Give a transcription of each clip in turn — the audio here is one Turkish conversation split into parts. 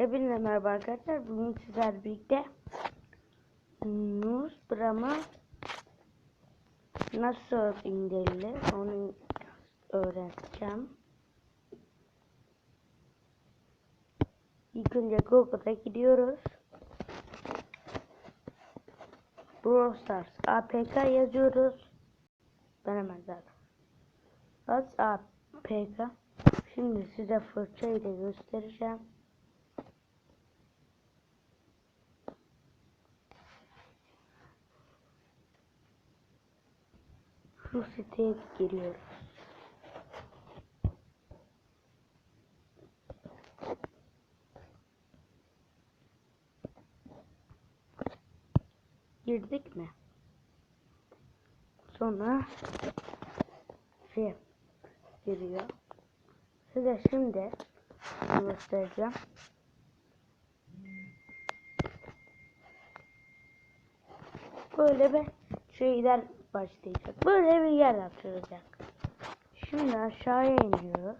Hepinize merhaba arkadaşlar. Bugün sizlerle birlikte Newsbram'ı nasıl indirilir onu öğreteceğim. İlk önce Google'a gidiyoruz. Brawl Stars APK yazıyoruz. Ben hemen zaten. Az APK. Şimdi size fırça ile göstereceğim. Şu siteye giriyoruz. Girdik mi? Sonra şey giriyor. Size şimdi göstereceğim. Böyle bir şeyler başlayacak. Böyle bir yer açılacak. Şimdi aşağıya iniyoruz.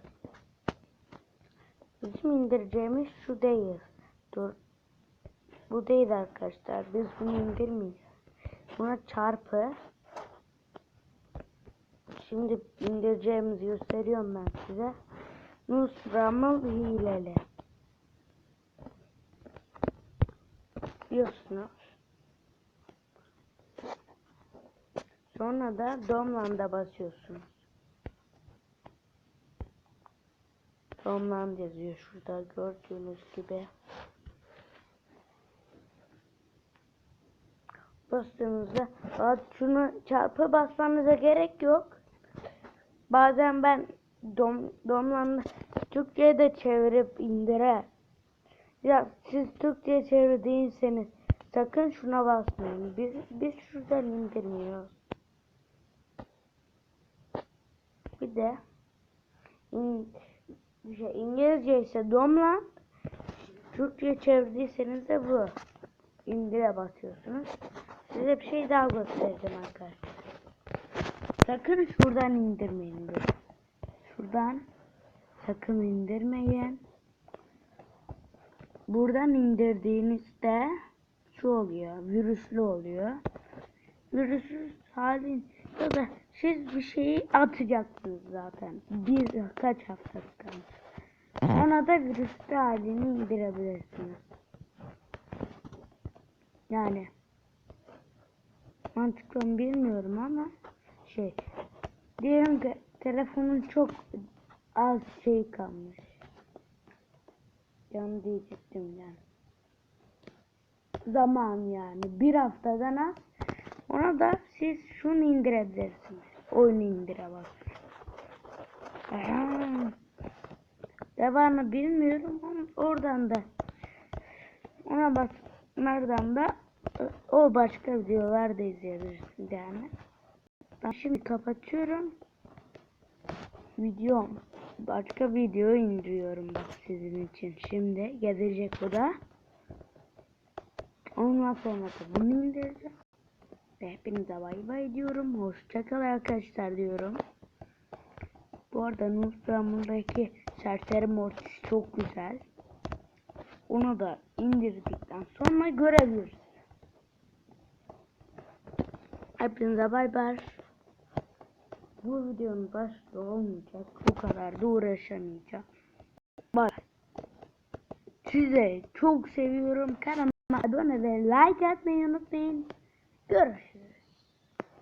Bizim indireceğimiz şu değil. Dur. Bu değil arkadaşlar. Biz bunu indirmeyeceğiz. Buna çarpı. Şimdi indireceğimizi gösteriyorum ben size. Nusramıl hileli. Diyorsunuz. Sonra da Domland'a basıyorsunuz. Domland yazıyor şurada gördüğünüz gibi. Bastığınızda şunu çarpı basmanıza gerek yok. Bazen ben dom, Domland'ı Türkçe'ye de çevirip indire. Ya siz Türkçe çevirdiyseniz sakın şuna basmayın. Biz, biz şuradan indirmiyoruz. Bir de in, şey, İngilizce ise Domland. Türkçe çevirdiyseniz de bu. İndire basıyorsunuz. Size bir şey daha göstereceğim arkadaşlar. Sakın şuradan indirmeyin diyor. Şuradan sakın indirmeyin. Buradan indirdiğinizde şu oluyor. Virüslü oluyor. Virüsüz halin ya da siz bir şeyi atacaksınız zaten. Bir kaç hafta kalmış. Ona da virüslü halini indirebilirsiniz. Yani mantıklı mı bilmiyorum ama şey diyelim ki telefonun çok az şey kalmış. Yan diyecektim yani. Zaman yani bir haftadan az. Ona da siz şunu indirebilirsiniz. Oyunu indire bak. Devamını bilmiyorum ama oradan da ona bak nereden da o başka videolar da izleyebilirsin yani. Ben şimdi kapatıyorum. Videom. Başka video indiriyorum bak sizin için. Şimdi gelecek bu da. Ondan sonra da bunu indireceğim. Ve hepinize bay bay diyorum. Hoşçakal arkadaşlar diyorum. Bu arada Nusram'ındaki serseri mortis çok güzel. Onu da indirdikten sonra görebiliriz. Hepinize bay bay. Bu videonun başlığı olmayacak. Bu kadar da uğraşamayacağım. Bay. Size çok seviyorum. Kanalıma abone ve like atmayı unutmayın. Görüşürüz.